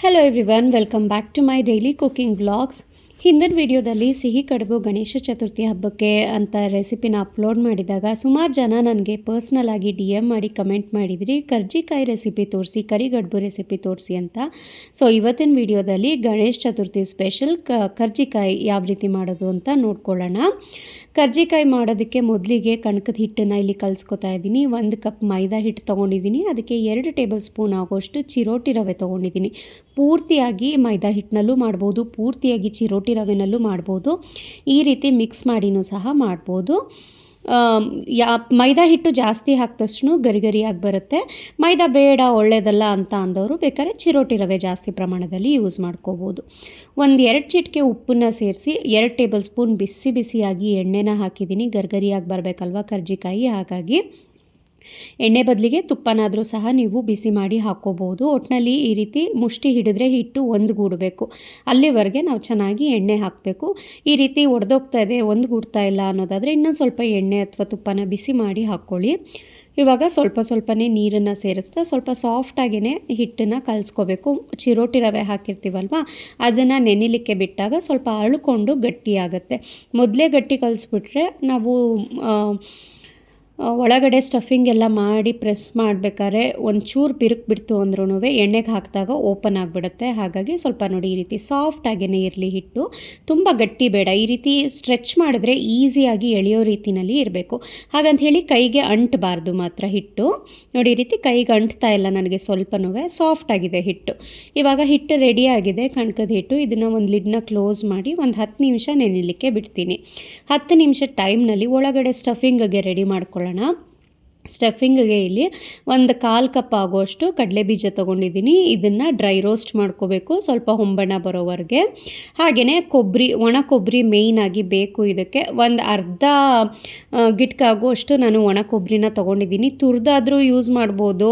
Hello everyone welcome back to my daily cooking blogs ಹಿಂದಿನ ವಿಡಿಯೋದಲ್ಲಿ ಸಿಹಿ ಕಡುಬು ಗಣೇಶ ಚತುರ್ಥಿ ಹಬ್ಬಕ್ಕೆ ಅಂತ ರೆಸಿಪಿನ ಅಪ್ಲೋಡ್ ಮಾಡಿದಾಗ ಸುಮಾರು ಜನ ನನಗೆ ಪರ್ಸ್ನಲ್ ಆಗಿ ಡಿ ಎಂ ಮಾಡಿ ಕಮೆಂಟ್ ಮಾಡಿದ್ರಿ ಕರ್ಜಿಕಾಯಿ ರೆಸಿಪಿ ತೋರಿಸಿ ಕರಿಗಡ್ಬು ರೆಸಿಪಿ ತೋರಿಸಿ ಅಂತ. ಸೊ ಇವತ್ತಿನ ವಿಡಿಯೋದಲ್ಲಿ ಗಣೇಶ ಚತುರ್ಥಿ ಸ್ಪೆಷಲ್ ಕ ಕರ್ಜಿಕಾಯಿ ಯಾವ ರೀತಿ ಮಾಡೋದು ಅಂತ ನೋಡ್ಕೊಳ್ಳೋಣ. ಕರ್ಜಿಕಾಯಿ ಮಾಡೋದಕ್ಕೆ ಮೊದಲಿಗೆ ಕಣಕದ ಹಿಟ್ಟನ್ನು ಇಲ್ಲಿ ಕಲಿಸ್ಕೊತಾ ಇದ್ದೀನಿ. ಒಂದು ಕಪ್ ಮೈದಾ ಹಿಟ್ಟು ತೊಗೊಂಡಿದ್ದೀನಿ. ಅದಕ್ಕೆ ಎರಡು ಟೇಬಲ್ ಸ್ಪೂನ್ ಆಗೋಷ್ಟು ಚಿರೋಟಿ ರವೆ ತೊಗೊಂಡಿದ್ದೀನಿ. ಪೂರ್ತಿಯಾಗಿ ಮೈದಾ ಹಿಟ್ಟಿನಲ್ಲೂ ಮಾಡ್ಬೋದು, ಪೂರ್ತಿಯಾಗಿ ಚಿರೋಟಿ ರವೆನಲ್ಲೂ ಮಾಡ್ಬೋದು. ಈ ರೀತಿ ಮಿಕ್ಸ್ ಮಾಡಿನೂ ಸಹ ಮಾಡ್ಬೋದು. ಯಾ, ಮೈದಾ ಹಿಟ್ಟು ಜಾಸ್ತಿ ಹಾಕಿದಷ್ಟು ಗರಿ ಗರಿಯಾಗಿ ಬರುತ್ತೆ. ಮೈದಾ ಬೇಡ ಒಳ್ಳೆಯದಲ್ಲ ಅಂತ ಅಂದವರು ಬೇಕಾದ್ರೆ ಚಿರೋಟಿ ರವೆ ಜಾಸ್ತಿ ಪ್ರಮಾಣದಲ್ಲಿ ಯೂಸ್ ಮಾಡ್ಕೋಬೋದು. ಒಂದು ಎರಡು ಚಿಟಿಕೆ ಉಪ್ಪನ್ನು ಸೇರಿಸಿ ಎರಡು ಟೇಬಲ್ ಸ್ಪೂನ್ ಬಿಸಿ ಬಿಸಿಯಾಗಿ ಎಣ್ಣೆನ ಹಾಕಿದ್ದೀನಿ. ಗರ್ಗರಿಯಾಗಿ ಬರಬೇಕಲ್ವ ಕರ್ಜಿಕಾಯಿ, ಹಾಗಾಗಿ ಎಣ್ಣೆ ಬದಲಿಗೆ ತುಪ್ಪನಾದರೂ ಸಹ ನೀವು ಬಿಸಿ ಮಾಡಿ ಹಾಕ್ಕೋಬೋದು. ಒಟ್ಟಿನಲ್ಲಿ ಈ ರೀತಿ ಮುಷ್ಟಿ ಹಿಡಿದ್ರೆ ಹಿಟ್ಟು ಒಂದುಗೂಡಬೇಕು. ಅಲ್ಲಿವರೆಗೆ ನಾವು ಚೆನ್ನಾಗಿ ಎಣ್ಣೆ ಹಾಕಬೇಕು. ಈ ರೀತಿ ಒಡೆದೋಗ್ತಾ ಇದೆ, ಒಂದುಗೂಡ್ತಾ ಇಲ್ಲ ಅನ್ನೋದಾದರೆ ಇನ್ನೊಂದು ಸ್ವಲ್ಪ ಎಣ್ಣೆ ಅಥವಾ ತುಪ್ಪನ ಬಿಸಿ ಮಾಡಿ ಹಾಕ್ಕೊಳ್ಳಿ. ಇವಾಗ ಸ್ವಲ್ಪ ಸ್ವಲ್ಪನೇ ನೀರನ್ನು ಸೇರಿಸ್ತಾ ಸ್ವಲ್ಪ ಸಾಫ್ಟಾಗಿಯೇ ಹಿಟ್ಟನ್ನು ಕಲಿಸ್ಕೋಬೇಕು. ಚಿರೋಟಿ ರವೆ ಹಾಕಿರ್ತೀವಲ್ವ, ಅದನ್ನು ನೆನಿಲಿಕ್ಕೆ ಬಿಟ್ಟಾಗ ಸ್ವಲ್ಪ ಅಳ್ಕೊಂಡು ಗಟ್ಟಿಯಾಗುತ್ತೆ. ಮೊದಲೇ ಗಟ್ಟಿ ಕಲಿಸ್ಬಿಟ್ರೆ ನಾವು ಒಳಗಡೆ ಸ್ಟಫಿಂಗ್ ಎಲ್ಲ ಮಾಡಿ ಪ್ರೆಸ್ ಮಾಡಬೇಕಾದ್ರೆ ಒಂಚೂರು ಬಿರುಕು ಬಿಡ್ತು ಅಂದ್ರೂ ಎಣ್ಣೆಗೆ ಹಾಕಿದಾಗ ಓಪನ್ ಆಗಿಬಿಡುತ್ತೆ. ಹಾಗಾಗಿ ಸ್ವಲ್ಪ ನೋಡಿ ಈ ರೀತಿ ಸಾಫ್ಟಾಗೇ ಇರಲಿ ಹಿಟ್ಟು. ತುಂಬ ಗಟ್ಟಿ ಬೇಡ. ಈ ರೀತಿ ಸ್ಟ್ರೆಚ್ ಮಾಡಿದ್ರೆ ಈಸಿಯಾಗಿ ಎಳೆಯೋ ರೀತಿನಲ್ಲಿ ಇರಬೇಕು. ಹಾಗಂತ ಹೇಳಿ ಕೈಗೆ ಅಂಟಬಾರ್ದು ಮಾತ್ರ ಹಿಟ್ಟು. ನೋಡಿ ಈ ರೀತಿ ಕೈಗೆ ಅಂಟ್ತಾ ಇಲ್ಲ ನನಗೆ ಸ್ವಲ್ಪನೂ ಸಾಫ್ಟ್ ಆಗಿದೆ ಹಿಟ್ಟು. ಇವಾಗ ಹಿಟ್ಟು ರೆಡಿ ಆಗಿದೆ. ಕಣ್ಕದ ಹಿಟ್ಟು ಇದನ್ನು ಒಂದು ಲಿಡ್ನ ಕ್ಲೋಸ್ ಮಾಡಿ ಒಂದು ಹತ್ತು ನಿಮಿಷ ನೆನೆಯಲಿಕ್ಕೆ ಬಿಡ್ತೀನಿ. ಹತ್ತು ನಿಮಿಷ ಟೈಮ್ನಲ್ಲಿ ಒಳಗಡೆ ಸ್ಟಫಿಂಗ್ಗೆ ರೆಡಿ കൊള്ളണം ಸ್ಟಫಿಂಗ್ಗೆ ಇಲ್ಲಿ ಒಂದು ಕಾಲು ಕಪ್ ಆಗೋಷ್ಟು ಕಡಲೆ ಬೀಜ ತೊಗೊಂಡಿದ್ದೀನಿ. ಇದನ್ನು ಡ್ರೈ ರೋಸ್ಟ್ ಮಾಡ್ಕೋಬೇಕು, ಸ್ವಲ್ಪ ಹೊಂಬಣ ಬರೋವರೆಗೆ. ಹಾಗೆಯೇ ಕೊಬ್ಬರಿ ಒಣ ಕೊಬ್ಬರಿ ಮೇಯ್ನಾಗಿ ಬೇಕು ಇದಕ್ಕೆ. ಒಂದು ಅರ್ಧ ಗಿಟ್ಕಾಗುವಷ್ಟು ನಾನು ಒಣ ಕೊಬ್ಬರಿನ ತೊಗೊಂಡಿದ್ದೀನಿ. ತುರಿದಾದರೂ ಯೂಸ್ ಮಾಡ್ಬೋದು.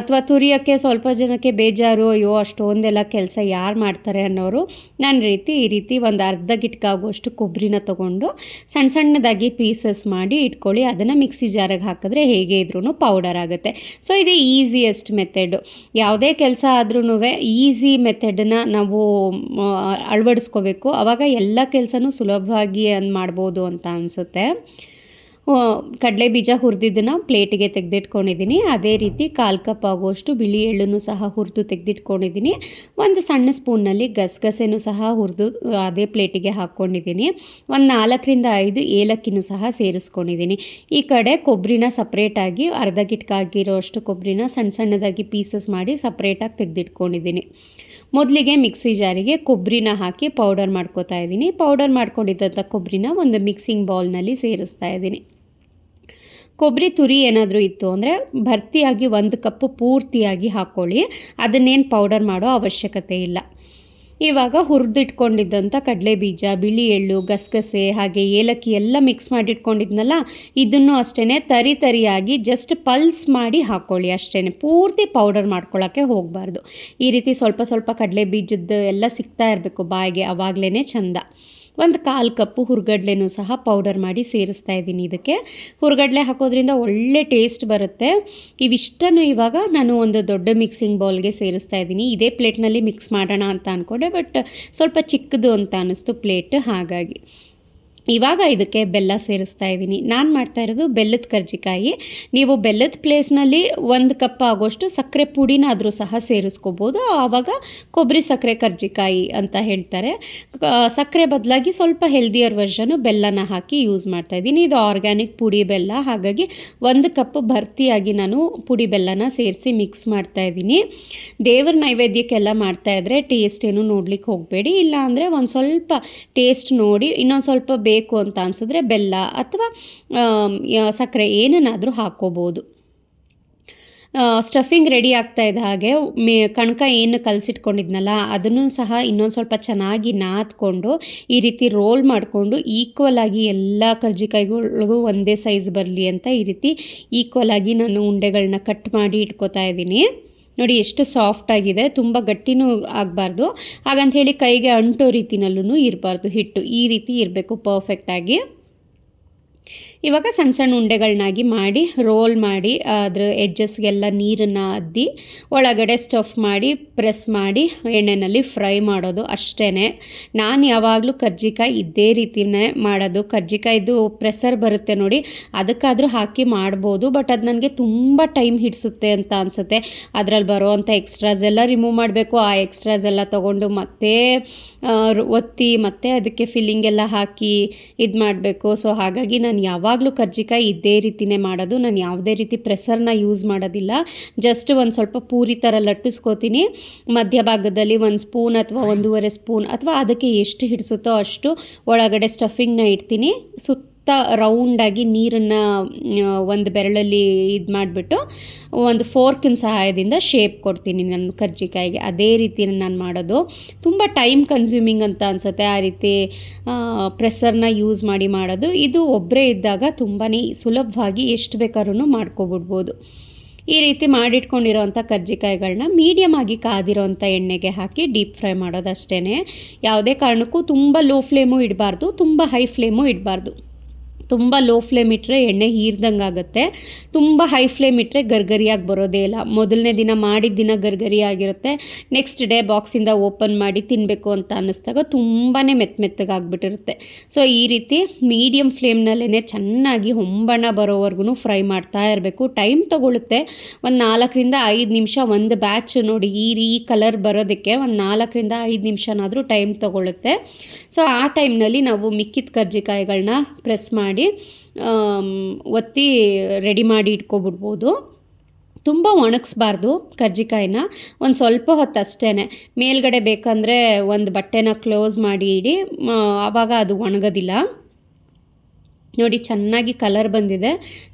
ಅಥವಾ ತುರಿಯೋಕ್ಕೆ ಸ್ವಲ್ಪ ಜನಕ್ಕೆ ಬೇಜಾರು, ಅಯ್ಯೋ, ಅಷ್ಟೊಂದೆಲ್ಲ ಕೆಲಸ ಯಾರು ಮಾಡ್ತಾರೆ ಅನ್ನೋರು ನನ್ನ ರೀತಿ ಈ ರೀತಿ ಒಂದು ಅರ್ಧ ಗಿಟ್ಕಾಗುವಷ್ಟು ಕೊಬ್ಬರಿನ ತೊಗೊಂಡು ಸಣ್ಣ ಸಣ್ಣದಾಗಿ ಪೀಸಸ್ ಮಾಡಿ ಇಟ್ಕೊಳ್ಳಿ. ಅದನ್ನು ಮಿಕ್ಸಿ ಜಾರಿಗೆ ಹಾಕಿದ್ರೆ ಹೇಗೆ ಇದ್ರೂ ಪೌಡರ್ ಆಗುತ್ತೆ. ಸೊ ಇದು ಈಸಿಯೆಸ್ಟ್ ಮೆಥಡ್ ಯಾವುದೇ ಕೆಲಸ ಆದ್ರೂ ಈಸಿ ಮೆಥಡನ್ನ ನಾವು ಅಳವಡಿಸ್ಕೋಬೇಕು. ಆವಾಗ ಎಲ್ಲ ಕೆಲಸನೂ ಸುಲಭವಾಗಿ ಮಾಡ್ಬೋದು ಅಂತ ಅನಿಸುತ್ತೆ. ಕಡಲೆ ಬೀಜ ಹುರಿದಿದ್ದನ್ನು ಪ್ಲೇಟಿಗೆ ತೆಗೆದಿಟ್ಕೊಂಡಿದ್ದೀನಿ. ಅದೇ ರೀತಿ ಕಾಲು ಕಪ್ ಆಗುವಷ್ಟು ಬಿಳಿ ಎಳ್ಳನ್ನು ಸಹ ಹುರಿದು ತೆಗೆದಿಟ್ಕೊಂಡಿದ್ದೀನಿ. ಒಂದು ಸಣ್ಣ ಸ್ಪೂನ್ನಲ್ಲಿ ಗಸಗಸೆನೂ ಸಹ ಹುರಿದು ಅದೇ ಪ್ಲೇಟಿಗೆ ಹಾಕ್ಕೊಂಡಿದ್ದೀನಿ. ಒಂದು ನಾಲ್ಕರಿಂದ ಐದು ಏಲಕ್ಕಿನೂ ಸಹ ಸೇರಿಸ್ಕೊಂಡಿದ್ದೀನಿ. ಈ ಕಡೆ ಕೊಬ್ಬರಿನ ಸಪ್ರೇಟಾಗಿ ಅರ್ಧ ಗಿಟ್ಕಾಗಿರೋ ಅಷ್ಟು ಕೊಬ್ಬರಿನ ಸಣ್ಣ ಸಣ್ಣದಾಗಿ ಪೀಸಸ್ ಮಾಡಿ ಸಪ್ರೇಟಾಗಿ ತೆಗೆದಿಟ್ಕೊಂಡಿದ್ದೀನಿ. ಮೊದಲಿಗೆ ಮಿಕ್ಸಿ ಜಾರಿಗೆ ಕೊಬ್ಬರಿನ ಹಾಕಿ ಪೌಡರ್ ಮಾಡ್ಕೋತಾ ಇದ್ದೀನಿ. ಪೌಡರ್ ಮಾಡ್ಕೊಂಡಿದ್ದಂಥ ಕೊಬ್ಬರಿನ ಒಂದು ಮಿಕ್ಸಿಂಗ್ ಬೌಲ್ನಲ್ಲಿ ಸೇರಿಸ್ತಾ ಇದ್ದೀನಿ. ಕೊಬ್ಬರಿ ತುರಿ ಏನಾದರೂ ಇತ್ತು ಅಂದರೆ ಭರ್ತಿಯಾಗಿ ಒಂದು ಕಪ್ಪು ಪೂರ್ತಿಯಾಗಿ ಹಾಕ್ಕೊಳ್ಳಿ ಅದನ್ನೇನು ಪೌಡರ್ ಮಾಡೋ ಅವಶ್ಯಕತೆ ಇಲ್ಲ. ಇವಾಗ ಹುರಿದಿಟ್ಕೊಂಡಿದ್ದಂಥ ಕಡಲೆ ಬೀಜ ಬಿಳಿ ಎಳ್ಳು ಗಸಗಸೆ ಹಾಗೆ ಏಲಕ್ಕಿ ಎಲ್ಲ ಮಿಕ್ಸ್ ಮಾಡಿಟ್ಕೊಂಡಿದ್ನಲ್ಲ, ಇದನ್ನು ಅಷ್ಟೇ ತರಿ ತರಿಯಾಗಿ ಜಸ್ಟ್ ಪಲ್ಸ್ ಮಾಡಿ ಹಾಕ್ಕೊಳ್ಳಿ ಅಷ್ಟೇ ಪೂರ್ತಿ ಪೌಡರ್ ಮಾಡ್ಕೊಳ್ಳೋಕ್ಕೆ ಹೋಗಬಾರ್ದು. ಈ ರೀತಿ ಸ್ವಲ್ಪ ಸ್ವಲ್ಪ ಕಡಲೆ ಬೀಜದ್ದು ಎಲ್ಲ ಸಿಗ್ತಾ ಇರಬೇಕು ಬಾಯಿಗೆ ಅವಾಗಲೇ ಚಂದ. ಒಂದು ಕಾಲು ಕಪ್ಪು ಹುರ್ಗಡ್ಲೆನೂ ಸಹ ಪೌಡರ್ ಮಾಡಿ ಸೇರಿಸ್ತಾ ಇದ್ದೀನಿ ಇದಕ್ಕೆ. ಹುರ್ಗಡ್ಲೆ ಹಾಕೋದ್ರಿಂದ ಒಳ್ಳೆ ಟೇಸ್ಟ್ ಬರುತ್ತೆ. ಇವಿಷ್ಟನ್ನು ಇವಾಗ ನಾನು ಒಂದು ದೊಡ್ಡ ಮಿಕ್ಸಿಂಗ್ ಬೌಲ್ಗೆ ಸೇರಿಸ್ತಾ ಇದ್ದೀನಿ. ಇದೇ ಪ್ಲೇಟ್ನಲ್ಲಿ ಮಿಕ್ಸ್ ಮಾಡೋಣ ಅಂತ ಅಂದ್ಕೊಂಡೆ ಬಟ್ ಸ್ವಲ್ಪ ಚಿಕ್ಕದು ಅಂತ ಅನ್ನಿಸ್ತು ಪ್ಲೇಟ್ ಹಾಗಾಗಿ. ಇವಾಗ ಇದಕ್ಕೆ ಬೆಲ್ಲ ಸೇರಿಸ್ತಾ ಇದ್ದೀನಿ. ನಾನು ಮಾಡ್ತಾ ಇರೋದು ಬೆಲ್ಲದ ಕರ್ಜಿಕಾಯಿ. ನೀವು ಬೆಲ್ಲದ ಪ್ಲೇಸ್ನಲ್ಲಿ ಒಂದು ಕಪ್ ಆಗೋಷ್ಟು ಸಕ್ಕರೆ ಪುಡಿನಾದರೂ ಸಹ ಸೇರಿಸ್ಕೋಬೋದು. ಆವಾಗ ಕೊಬ್ಬರಿ ಸಕ್ಕರೆ ಕರ್ಜಿಕಾಯಿ ಅಂತ ಹೇಳ್ತಾರೆ. ಸಕ್ಕರೆ ಬದಲಾಗಿ ಸ್ವಲ್ಪ ಹೆಲ್ದಿಯರ್ ವರ್ಷನು ಬೆಲ್ಲನ ಹಾಕಿ ಯೂಸ್ ಮಾಡ್ತಾ ಇದ್ದೀನಿ. ಇದು ಆರ್ಗ್ಯಾನಿಕ್ ಪುಡಿ ಬೆಲ್ಲ. ಹಾಗಾಗಿ ಒಂದು ಕಪ್ ಭರ್ತಿಯಾಗಿ ನಾನು ಪುಡಿ ಬೆಲ್ಲನ ಸೇರಿಸಿ ಮಿಕ್ಸ್ ಮಾಡ್ತಾ ಇದ್ದೀನಿ. ದೇವ್ರ ನೈವೇದ್ಯಕ್ಕೆಲ್ಲ ಮಾಡ್ತಾ ಇದ್ರೆ ಟೇಸ್ಟ್ ಏನು ನೋಡ್ಲಿಕ್ಕೆ ಹೋಗಬೇಡಿ. ಇಲ್ಲ ಅಂದರೆ ಒಂದು ಸ್ವಲ್ಪ ಟೇಸ್ಟ್ ನೋಡಿ, ಇನ್ನೊಂದು ಸ್ವಲ್ಪ ಬೇಕು ಅಂತ ಅನಿಸಿದ್ರೆ ಬೆಲ್ಲ ಅಥವಾ ಸಕ್ಕರೆ ಏನನ್ನಾದರೂ ಹಾಕ್ಕೋಬೋದು. ಸ್ಟಫಿಂಗ್ ರೆಡಿ ಆಗ್ತಾ ಇದ್ದ ಹಾಗೆ ಮೇ, ಕಣಕ ಏನು ಕಲಸಿಟ್ಕೊಂಡಿದ್ನಲ್ಲ, ಅದನ್ನು ಸಹ ಇನ್ನೊಂದು ಸ್ವಲ್ಪ ಚೆನ್ನಾಗಿ ನಾದ್ಕೊಂಡು, ಈ ರೀತಿ ರೋಲ್ ಮಾಡಿಕೊಂಡು ಈಕ್ವಲ್ ಆಗಿ ಎಲ್ಲ ಕರ್ಜಿಕಾಯಿಗಳಿಗೂ ಒಂದೇ ಸೈಜ್ ಬರಲಿ ಅಂತ ಈ ರೀತಿ ಈಕ್ವಲ್ ಆಗಿ ನಾನು ಉಂಡೆಗಳನ್ನ ಕಟ್ ಮಾಡಿ ಇಟ್ಕೋತಾ ಇದ್ದೀನಿ. ನೋಡಿ ಎಷ್ಟು ಸಾಫ್ಟ್ ಆಗಿದೆ, ತುಂಬ ಗಟ್ಟಿನೂ ಆಗಬಾರ್ದು. ಹಾಗಂತ ಹೇಳಿ ಕೈಗೆ ಅಂಟೋ ರೀತಿನಲ್ಲೂ ಇರಬಾರ್ದು, ಹಿಟ್ಟು ಈ ರೀತಿ ಇರಬೇಕು ಪರ್ಫೆಕ್ಟಾಗಿ ಇವಾಗ ಸಣ್ಣ ಸಣ್ಣ ಉಂಡೆಗಳನ್ನಾಗಿ ಮಾಡಿ ರೋಲ್ ಮಾಡಿ, ಅದ್ರ ಎಡ್ಜಸ್ಗೆಲ್ಲ ನೀರನ್ನು ಅದ್ದಿ, ಒಳಗಡೆ ಸ್ಟಫ್ ಮಾಡಿ ಪ್ರೆಸ್ ಮಾಡಿ ಎಣ್ಣೆಯಲ್ಲಿ ಫ್ರೈ ಮಾಡೋದು ಅಷ್ಟೇ ನಾನು ಯಾವಾಗಲೂ ಕರ್ಜಿಕಾಯಿ ಇದೇ ರೀತಿನೇ ಮಾಡೋದು. ಕರ್ಜಿಕಾಯ್ದು ಪ್ರೆಸರ್ ಬರುತ್ತೆ ನೋಡಿ, ಅದಕ್ಕಾದರೂ ಹಾಕಿ ಮಾಡ್ಬೋದು ಬಟ್ ಅದು ನನಗೆ ತುಂಬ ಟೈಮ್ ಹಿಡಿಸುತ್ತೆ ಅಂತ ಅನಿಸುತ್ತೆ. ಅದರಲ್ಲಿ ಬರೋವಂಥ ಎಕ್ಸ್ಟ್ರಾಸ್ ಎಲ್ಲ ರಿಮೂವ್ ಮಾಡಬೇಕು. ಆ ಎಕ್ಸ್ಟ್ರಾಸ್ ಎಲ್ಲ ತೊಗೊಂಡು ಮತ್ತೆ ಒತ್ತಿ ಮತ್ತೆ ಅದಕ್ಕೆ ಫಿಲ್ಲಿಂಗ್ ಎಲ್ಲ ಹಾಕಿ ಇದು ಮಾಡಬೇಕು ಸೊ ಹಾಗಾಗಿ ನಾನು ಯಾವಾಗಲೂ ಕರ್ಜಿಕಾಯಿ ಇದೇ ರೀತಿನೇ ಮಾಡೋದು. ನಾನು ಯಾವುದೇ ರೀತಿ ಪ್ರೆಸರ್ನ ಯೂಸ್ ಮಾಡೋದಿಲ್ಲ. ಜಸ್ಟ್ ಒಂದು ಸ್ವಲ್ಪ ಪೂರಿ ಥರ ಲಟ್ಟಿಸ್ಕೋತೀನಿ. ಮಧ್ಯಭಾಗದಲ್ಲಿ ಒಂದು ಸ್ಪೂನ್ ಅಥವಾ ಒಂದೂವರೆ ಸ್ಪೂನ್ ಅಥವಾ ಅದಕ್ಕೆ ಎಷ್ಟು ಹಿಡಿಸುತ್ತೋ ಅಷ್ಟು ಒಳಗಡೆ ಸ್ಟಫಿಂಗ್ನ ಇಡ್ತೀನಿ. ಸುತ್ತ ರೌಂಡಾಗಿ ನೀರನ್ನು ಒಂದು ಬೆರಳಲ್ಲಿ ಇದು ಮಾಡಿಬಿಟ್ಟು ಒಂದು ಫೋರ್ಕಿನ ಸಹಾಯದಿಂದ ಶೇಪ್ ಕೊಡ್ತೀನಿ ನಾನು ಕರ್ಜಿಕಾಯಿಗೆ. ಅದೇ ರೀತಿ ನಾನು ಮಾಡೋದು. ತುಂಬ ಟೈಮ್ ಕನ್ಸ್ಯೂಮಿಂಗ್ ಅಂತ ಅನಿಸುತ್ತೆ. ಆ ರೀತಿ ಪ್ರೆಸರ್ನ ಯೂಸ್ ಮಾಡಿ ಮಾಡೋದು. ಇದು ಒಬ್ಬರೇ ಇದ್ದಾಗ ತುಂಬಾ ಸುಲಭವಾಗಿ ಎಷ್ಟು ಬೇಕಾದ್ರೂ ಮಾಡ್ಕೊಬಿಡ್ಬೋದು. ಈ ರೀತಿ ಮಾಡಿಟ್ಕೊಂಡಿರೋವಂಥ ಕರ್ಜಿಕಾಯಿಗಳನ್ನ ಮೀಡಿಯಮ್ ಆಗಿ ಕಾದಿರೋವಂಥ ಎಣ್ಣೆಗೆ ಹಾಕಿ ಡೀಪ್ ಫ್ರೈ ಮಾಡೋದಷ್ಟೇ ಯಾವುದೇ ಕಾರಣಕ್ಕೂ ತುಂಬ ಲೋ ಫ್ಲೇಮು ಇಡಬಾರ್ದು, ತುಂಬ ಹೈ ಫ್ಲೇಮು ಇಡಬಾರ್ದು. ತುಂಬ ಲೋ ಫ್ಲೇಮ್ ಇಟ್ಟರೆ ಎಣ್ಣೆ ಹೀರ್ದಂಗೆ ಆಗುತ್ತೆ. ತುಂಬ ಹೈ ಫ್ಲೇಮ್ ಇಟ್ಟರೆ ಗರ್ಗರಿಯಾಗಿ ಬರೋದೇ ಇಲ್ಲ. ಮೊದಲನೇ ದಿನ ಮಾಡಿದ ದಿನ ಗರ್ಗರಿ ಆಗಿರುತ್ತೆ. ನೆಕ್ಸ್ಟ್ ಡೇ ಬಾಕ್ಸಿಂದ ಓಪನ್ ಮಾಡಿ ತಿನ್ನಬೇಕು ಅಂತ ಅನ್ನಿಸ್ದಾಗ ತುಂಬಾ ಮೆತ್ತ ಮೆತ್ತಗಾಗ್ಬಿಟ್ಟಿರುತ್ತೆ ಸೊ ಈ ರೀತಿ ಮೀಡಿಯಮ್ ಫ್ಲೇಮ್ನಲ್ಲೇ ಚೆನ್ನಾಗಿ ಹೊಂಬಣ್ಣ ಬರೋವರೆಗೂ ಫ್ರೈ ಮಾಡ್ತಾ ಇರಬೇಕು. ಟೈಮ್ ತೊಗೊಳುತ್ತೆ. ಒಂದು ನಾಲ್ಕರಿಂದ ಐದು ನಿಮಿಷ ಒಂದು ಬ್ಯಾಚ್ ನೋಡಿ ಈ ರೀ ಕಲರ್ ಬರೋದಕ್ಕೆ ಒಂದು ನಾಲ್ಕರಿಂದ ಐದು ನಿಮಿಷನಾದರೂ ಟೈಮ್ ತೊಗೊಳುತ್ತೆ. ಸೊ ಆ ಟೈಮ್ನಲ್ಲಿ ನಾವು ಮಿಕ್ಕಿದ ಕರ್ಜಿಕಾಯಿಗಳನ್ನ ಪ್ರೆಸ್ ಮಾಡಿ ಆಮ್, ಒತ್ತಿ ರೆಡಿ ಮಾಡಿ ಇಟ್ಕೊಬಿಡ್ಬೋದು. ತುಂಬ ಒಣಗಿಸ್ಬಾರ್ದು ಕರ್ಜಿಕಾಯಿನ. ಒಂದು ಸ್ವಲ್ಪ ಹೊತ್ತು ಅಷ್ಟೇ ಮೇಲ್ಗಡೆ ಬೇಕಂದರೆ ಒಂದು ಬಟ್ಟೆನ ಕ್ಲೋಸ್ ಮಾಡಿ ಇಡಿ. ಆವಾಗ ಅದು ಒಣಗೋದಿಲ್ಲ. ನೋಡಿ ಚೆನ್ನಾಗಿ ಕಲರ್ ಬಂದಿದೆ.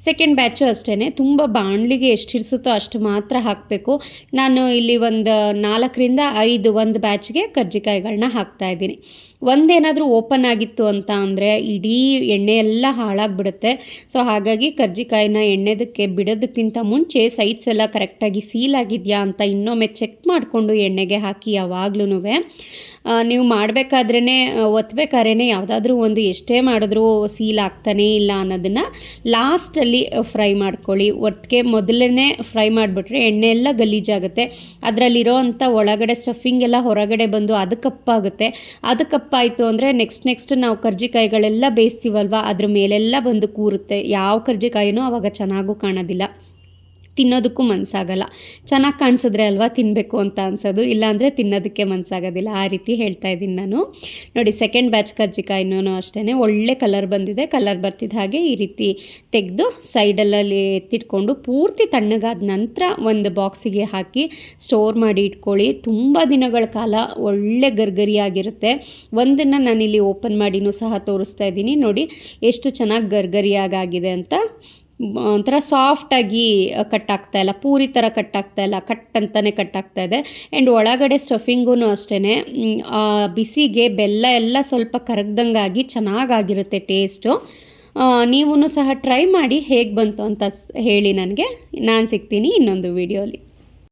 ಸೆಕೆಂಡ್ ಬ್ಯಾಚು ಅಷ್ಟೇ ತುಂಬ ಬಾಣಲಿಗೆ ಎಷ್ಟು ಹಿಡಿಸುತ್ತೋ ಅಷ್ಟು ಮಾತ್ರ ಹಾಕಬೇಕು. ನಾನು ಇಲ್ಲಿ ಒಂದು ನಾಲ್ಕರಿಂದ ಐದು ಒಂದು ಬ್ಯಾಚ್ಗೆ ಕರ್ಜಿಕಾಯಿಗಳನ್ನ ಹಾಕ್ತಾ ಇದ್ದೀನಿ. ಒಂದೇನಾದರೂ ಓಪನ್ ಆಗಿತ್ತು ಅಂತ ಅಂದರೆ ಇಡೀ ಎಣ್ಣೆ ಎಲ್ಲ ಹಾಳಾಗಿಬಿಡುತ್ತೆ. ಸೊ ಹಾಗಾಗಿ ಕರ್ಜಿಕಾಯಿನ ಎಣ್ಣೆದಕ್ಕೆ ಬಿಡೋದಕ್ಕಿಂತ ಮುಂಚೆ ಸೈಡ್ಸ್ ಎಲ್ಲ ಕರೆಕ್ಟಾಗಿ ಸೀಲ್ ಆಗಿದೆಯಾ ಅಂತ ಇನ್ನೊಮ್ಮೆ ಚೆಕ್ ಮಾಡಿಕೊಂಡು ಎಣ್ಣೆಗೆ ಹಾಕಿ ಯಾವಾಗ್ಲೂ ನೀವು ಮಾಡಬೇಕಾದ್ರೇ ಒತ್ತಬೇಕಾದ್ರೇ ಯಾವುದಾದ್ರೂ ಒಂದು ಎಷ್ಟೇ ಮಾಡಿದ್ರೂ ಸೀಲ್ ಆಗ್ತಾನೇ ಇಲ್ಲ ಅನ್ನೋದನ್ನು ಲಾಸ್ಟಲ್ಲಿ ಫ್ರೈ ಮಾಡ್ಕೊಳ್ಳಿ. ಒಟ್ಟಿಗೆ ಮೊದಲನೇ ಫ್ರೈ ಮಾಡಿಬಿಟ್ರೆ ಎಣ್ಣೆ ಎಲ್ಲ ಗಲೀಜಾಗುತ್ತೆ. ಅದರಲ್ಲಿರೋ ಅಂಥ ಒಳಗಡೆ ಸ್ಟಫಿಂಗ್ ಎಲ್ಲ ಹೊರಗಡೆ ಬಂದು ಅದು ಕಪ್ಪಾಗುತ್ತೆ. ಅದು ಕಪ್ಪಾಯಿತು ಅಂದರೆ ನೆಕ್ಸ್ಟ್ ನೆಕ್ಸ್ಟ್ ನಾವು ಕರ್ಜಿಕಾಯಿಗಳೆಲ್ಲ ಬೇಯಿಸ್ತೀವಲ್ವ? ಅದ್ರ ಮೇಲೆಲ್ಲ ಬಂದು ಕೂರುತ್ತೆ. ಯಾವ ಕರ್ಜಿಕಾಯಿನೂ ಆವಾಗ ಚೆನ್ನಾಗೂ ಕಾಣೋದಿಲ್ಲ. ತಿನ್ನೋದಕ್ಕೂ ಮನಸ್ಸಾಗಲ್ಲ ಚೆನ್ನಾಗಿ ಕಾಣಿಸಿದ್ರೆ ಅಲ್ವಾ ತಿನ್ನಬೇಕು ಅಂತ ಅನ್ಸೋದು. ಇಲ್ಲಾಂದರೆ ತಿನ್ನೋದಕ್ಕೆ ಮನಸ್ಸಾಗೋದಿಲ್ಲ ಆ ರೀತಿ ಹೇಳ್ತಾ ಇದ್ದೀನಿ ನಾನು. ನೋಡಿ ಸೆಕೆಂಡ್ ಬ್ಯಾಚ್ ಕರ್ಜಿಕಾಯಿನೂ ಅಷ್ಟೇ ಒಳ್ಳೆ ಕಲರ್ ಬಂದಿದೆ. ಕಲರ್ ಬರ್ತಿದ್ದ ಹಾಗೆ ಈ ರೀತಿ ತೆಗೆದು ಸೈಡಲ್ಲಲ್ಲಿ ಎತ್ತಿಟ್ಕೊಂಡು ಪೂರ್ತಿ ತಣ್ಣಗಾದ ನಂತರ ಒಂದು ಬಾಕ್ಸಿಗೆ ಹಾಕಿ ಸ್ಟೋರ್ ಮಾಡಿ ಇಟ್ಕೊಳ್ಳಿ. ತುಂಬ ದಿನಗಳ ಕಾಲ ಒಳ್ಳೆ ಗರ್ಗರಿಯಾಗಿರುತ್ತೆ. ಒಂದನ್ನು ನಾನಿಲ್ಲಿ ಓಪನ್ ಮಾಡಿನೂ ಸಹ ತೋರಿಸ್ತಾ ಇದ್ದೀನಿ. ನೋಡಿ, ಎಷ್ಟು ಚೆನ್ನಾಗಿ ಗರ್ಗರಿಯಾಗಾಗಿದೆ ಅಂತ. ಒಂಥರ ಸಾಫ್ಟಾಗಿ ಕಟ್ ಆಗ್ತಾ ಇಲ್ಲ, ಪೂರಿ ಥರ ಕಟ್ ಆಗ್ತಾ ಇಲ್ಲ ಕಟ್ ಅಂತಲೇ ಕಟ್ ಆಗ್ತಾ ಇದೆ. ಆ್ಯಂಡ್ ಒಳಗಡೆ ಸ್ಟಫಿಂಗೂ ಅಷ್ಟೇ ಬಿಸಿಗೆ ಬೆಲ್ಲ ಎಲ್ಲ ಸ್ವಲ್ಪ ಕರಗ್ದಂಗಾಗಿ ಚೆನ್ನಾಗಾಗಿರುತ್ತೆ ಟೇಸ್ಟು ನೀವು ಸಹ ಟ್ರೈ ಮಾಡಿ ಹೇಗೆ ಬಂತು ಅಂತ ಹೇಳಿ ನನಗೆ. ನಾನು ಸಿಗ್ತೀನಿ ಇನ್ನೊಂದು ವೀಡಿಯೋಲಿ